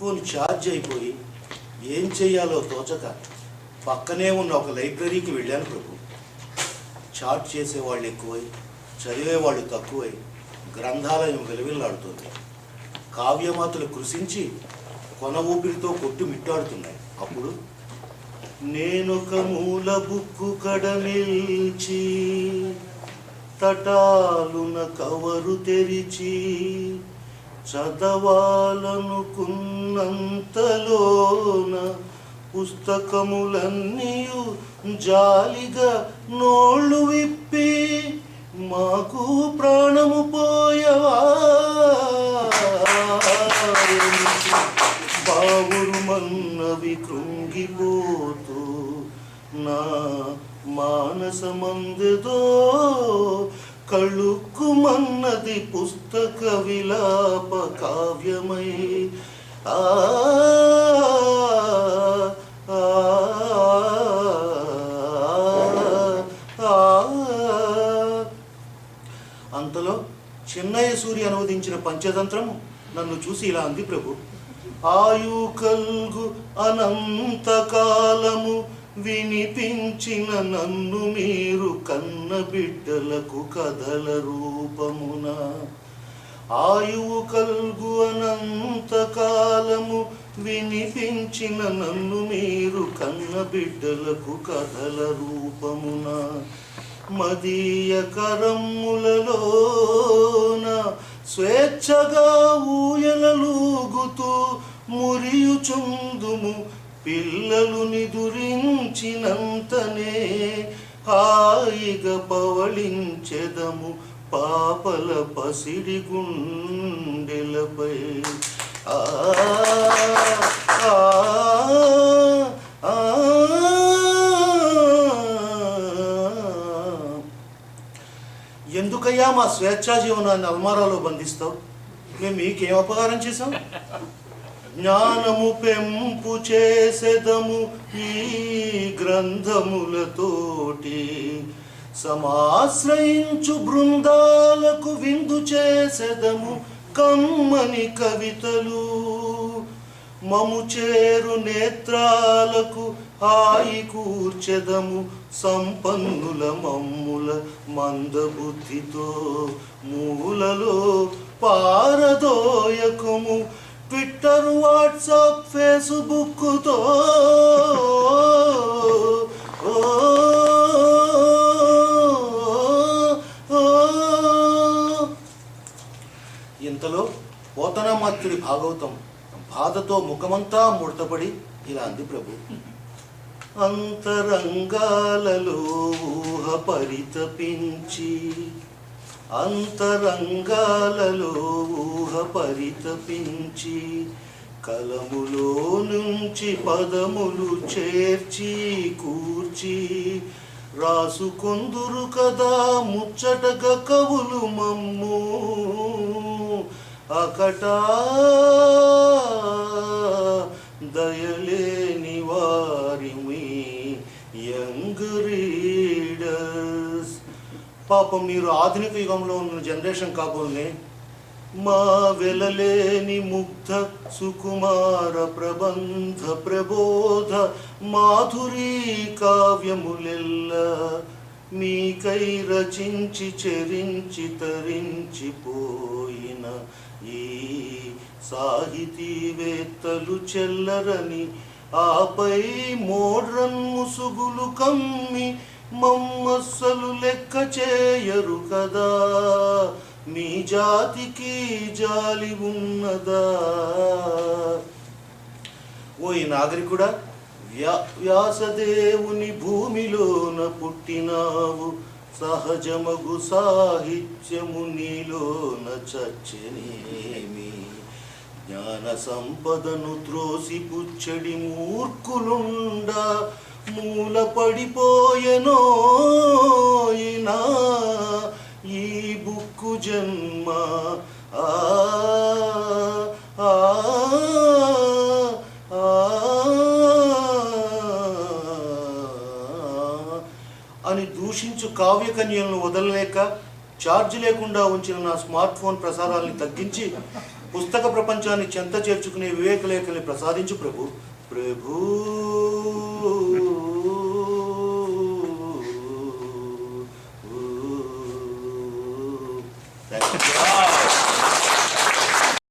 Phone charge అయిపోయి ఏం చెయ్యాలో తోచక పక్కనే ఉన్న ఒక లైబ్రరీకి వెళ్ళాను ప్రభు. చాట్ చేసేవాళ్ళు ఎక్కువై చదివేవాళ్ళు తక్కువై గ్రంథాలయం వెలువిల్లాడుతుంది. కావ్యమాతలు కృషించి కొన ఊపిరితో కొట్టు మిట్టాడుతున్నాయి. అప్పుడు నేనొక మూల బుక్కు కడ నిల్చి తటాలున కవరు తెరిచి చదవాలనుకున్నంతలోన పుస్తకములన్నీయు జాలిగా నోళ్ళు విప్పి మాకు ప్రాణము పోయవా? బావురు మన్నవి కృంగిపోతూ నా మానసమందుదో కళ్ళు ఆ. అంతలో చిన్నయ్య సూర్య అనువదించిన పంచతంత్రము నన్ను చూసి ఇలా అంది ప్రభు. ఆయు కల్గు అనంతకాలము వినిపించిన నన్ను మీరు కన్న బిడ్డలకు కథల రూపమున. ఆయువు కల్గు వినిపించిన నన్ను మీరు కన్న బిడ్డలకు కథల రూపమున మదీయ కరమ్ములలోన స్వేచ్ఛగా ఊయలలూగుతూ మురియుచుందుము. పిల్లలు నిదురించినంతనే హాయిగా పవళించెదము. పాపల పసిడి గుండెలపై ఆ, ఎందుకయ్యా మా స్వేచ్ఛా జీవనాన్ని అల్మారాలో బంధిస్తావు? మేము మీకేం అపకారం చేశాం జ్ఞానము పెంపు చేసేదము ఈ గ్రంథములతోటి సమాశ్రయించు బృందాలకు విందు చేసేదము కమ్మని కవితలు. మము చేరు నేత్రాలకు హాయి కూర్చెదము. సంపన్నుల మమ్ముల మందబుద్ధితో మూలలో పారదోయకము. ట్విట్టర్ వాట్సాప్ ఫేస్బుక్తో ఓ, ఇంతలో పోతనామాత్యుడి భాగవతం బాధతో ముఖమంతా ముడతపడి ఇలా అంది ప్రభు. అంతరంగాలలో ఊహ పరితపించి అంతరంగాలలో ఊహ పరితపించి కలములో నుంచి పదములు చేర్చి కూర్చి రాసుకొందురు కదా ముచ్చటగ కవులు మమ్ము అకటా రీడర్స్ పాపం మీరు ఆధునిక యుగంలో ఉన్న జనరేషన్ కాబోల్ని మా వెలలేని ముగ్ధ సుకుమార ప్రబంధ ప్రబోధ మాధురీ కావ్యములెల్ల మీకై రచించి చెరించి తరించిపోయిన ఈ సాహితీవేత్తలు చెల్లరని ఆపై మోడ్రన్ ముసుగులు కమ్మి మమ్మస్సలు లెక్క చేయరు కదా. మీ జాతికి జాలి ఉన్నదా. ఓ ఈ నాగరికుడా వ్యా వ్యాసదేవుని భూమిలోన పుట్టినావు. సహజమగు సాహిత్యము నీలోన చచ్చనేమి? జ్ఞాన సంపదను త్రోసి పుచ్చడి మూర్ఖులుండా మూల పడిపోయెనో ఈ బుక్కు జన్మ ఆ ఆ ఆ అని దూషించు కావ్యకన్యలను వదలలేక ఛార్జ్ లేకుండా ఉంచిన నా స్మార్ట్ ఫోన్ ప్రసారాల్ని తగ్గించి పుస్తక ప్రపంచాన్ని చెంత చేర్చుకునే వివేక లేఖల్ని ప్రసాదించు ప్రభు. ప్రభూ.